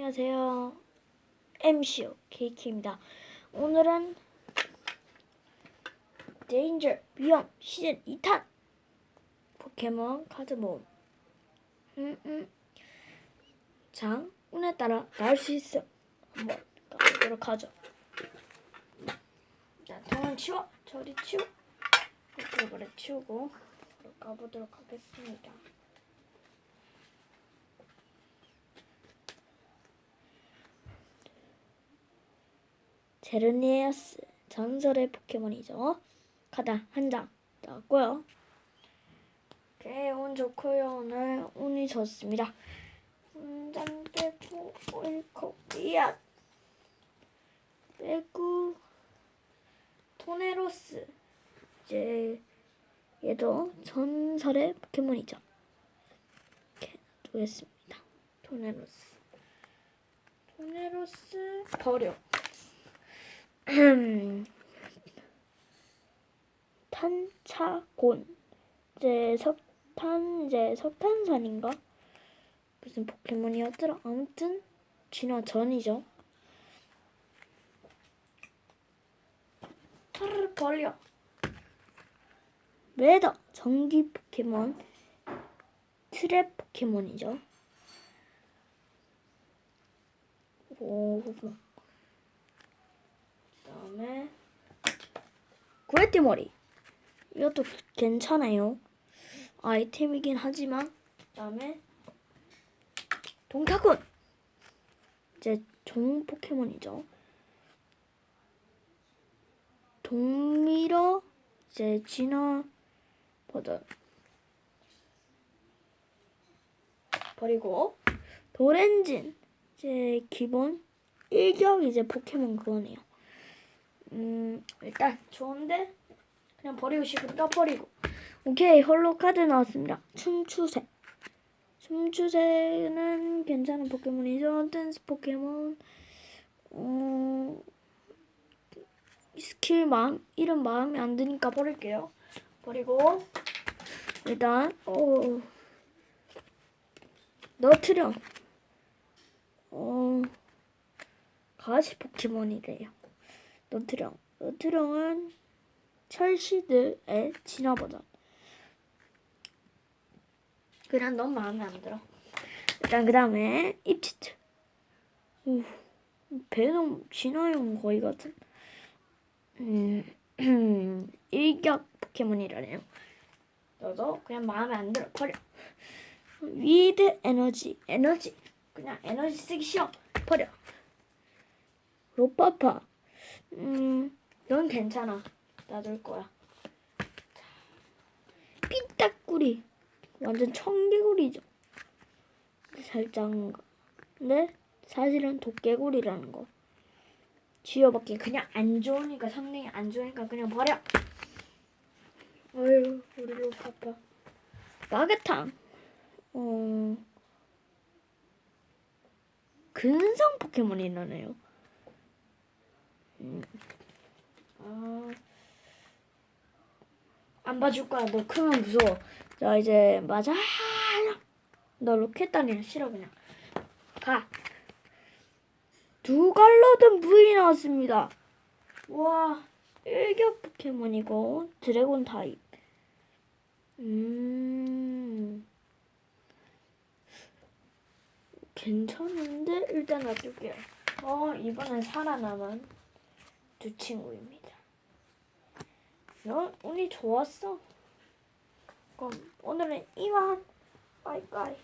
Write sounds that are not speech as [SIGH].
안녕하세요. MCO KK입니다. 오늘은 데인저 위험 시즌 2탄 포켓몬 카드 모음. 음, 음. 장, 운에 따라 나올 수 있어. 한번 가보도록 하죠. 자, 장은 치워. 저리 치워. 버려 치우고 가보도록 하겠습니다. 제르니에스 전설의 포켓몬이죠. 카드 한 장 나왔고요. 오케이, 운 좋고요. 오늘 운이 좋습니다. 한장 빼고 이앗 빼고 토네로스 이제 얘도 전설의 포켓몬이죠. 이렇게 놔두겠습니다. 토네로스 토네로스 버려. [CLEARS THROAT] 탄차곤 이제 석탄 이제 석탄산인가? 무슨 포켓몬이었더라? 아무튼 진화 전이죠. 타르르 벌려. 매더 전기 포켓몬 트랩 포켓몬이죠. 오그 다음에 구레띠 머리. 이것도 괜찮아요. 아이템이긴 하지만 그다음에 동타군 이제 종 포켓몬이죠. 동미러 이제 진화 버전. 버리고 도렌진. 이제 기본 일격 이제 포켓몬 그거네요 음 일단 좋은데 그냥 버리고 싶으니까 버리고. 오케이 홀로 카드 나왔습니다. 춤추새 춤추새는 괜찮은 포켓몬이죠 댄스 포켓몬 어, 스킬 마음 이름 마음에 안 드니까 버릴게요. 버리고 일단 어 너트령. 어 가시 포켓몬이래요 너트령. 너트령은 철시드의 진화 버전. 그냥 너무 마음에 안 들어. 일단 그 다음에 입치트. 오, 배놈 진화용 거의 같은? 음, [CLEARS THROAT] 일격 포켓몬이라네요. 너도 그냥 마음에 안 들어. 버려. 위드 에너지. 에너지. 그냥 에너지 쓰기 싫어. 버려. 로파파 음, 넌 괜찮아. 놔둘 거야. 삐딱구리. 완전 청개구리죠. 살짝 근데 사실은 도깨구리라는 거. 지어받기 그냥 안 좋으니까 성능이 안 좋으니까 그냥 버려. 어휴 우리 로파파 마그탕. 어. 근성 포켓몬이라네요. 음. 아, 안 봐줄 거야. 너 크면 무서워. 자, 이제 맞아. 너 로켓 다니는 싫어 그냥. 가. 두 갈로 든 부이 나왔습니다. 와, 일격 포켓몬이고 드래곤 타입. 음. 괜찮은데 일단 놔둘게요. 어, 이번엔 살아남은 두 친구입니다. 넌 운이 좋았어. 그럼 오늘은 이만. 빠이빠이.